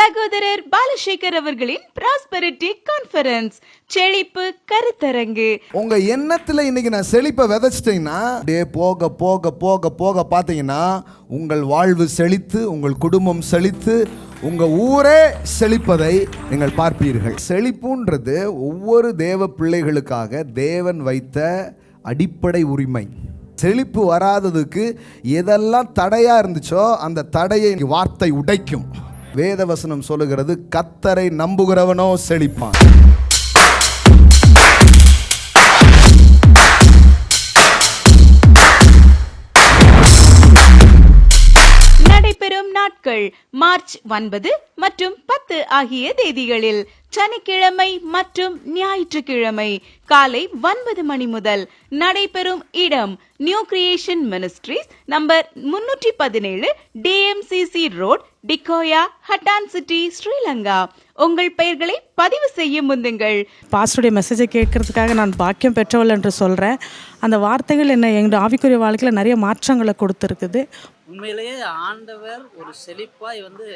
சகோதரர் பாலசேகர் அவர்களின் prosperity conference செழிப்பு கருத்தரங்கு. உங்க எண்ணத்துல இன்னைக்கு நான் செழிப்பை விதைச்சிட்டீங்கன்னா அப்படியே போக போக போக போக பார்த்தீங்கன்னா உங்கள் வாழ்வு செழித்து உங்கள் குடும்பம் செழித்து உங்க ஊரே செழிப்பதை நீங்கள் பார்ப்பீர்கள். செழிப்புன்றது ஒவ்வொரு தேவ பிள்ளைகளுக்காக தேவன் வைத்த அடிப்படை உரிமை. செழிப்பு வராததுக்கு எதெல்லாம் தடையா இருந்துச்சோ அந்த தடையை வார்த்தை உடைக்கும். வேதவசனம் சொல்லுகிறது கத்தரை நம்புகிறவனோ செழிப்பான். நடைபெறும் நாட்கள் மார்ச் ஒன்பது மற்றும் பத்து ஆகிய தேதிகளில் சனிக்கிழமை மற்றும் ஞாயிற்றுக்கிழமை காலை ஒன்பது மணி முதல் நடைபெறும் இடம் நியூ கிரியேஷன் மினிஸ்ட்ரிஸ் நம்பர் முன்னூற்றி பதினேழு TMCC road Dickoya Hatton city Sri Lanka. உங்கள் பெயர்களை பதிவு செய்ய முந்துங்கள். பாஸ்டருடைய மெசேஜை கேட்கறதுக்காக நான் பாக்கியம் பெற்றவள் என்று சொல்கிறேன் அந்த வார்த்தைகள் என்ன எங்களுடைய ஆவிக்குரிய வாழ்க்கையில் நிறைய மாற்றங்களை கொடுத்துருக்குது. உண்மையிலேயே ஆண்டவர் ஒரு செழிப்பாய் வந்து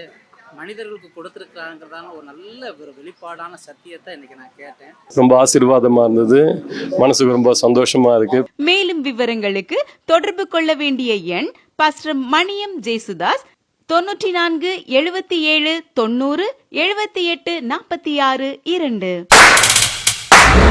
மனிதர்களுக்கு கொடுத்துருக்காங்கிறதான ஒரு நல்ல ஒரு வெளிப்பாடான சத்தியத்தை இன்னைக்கு நான் கேட்டேன். ரொம்ப ஆசீர்வாதமா இருந்தது. மனசுக்கு ரொம்ப சந்தோஷமா இருக்கு. மேலும் விவரங்களுக்கு தொடர்பு கொள்ள வேண்டிய எண் பாஸ்டர் மணியம் ஜேசுதாஸ் தொன்னூற்றி நான்கு எழுபத்தி ஏழு தொண்ணூறு எழுபத்தி எட்டு நாற்பத்தி ஆறு இரண்டு.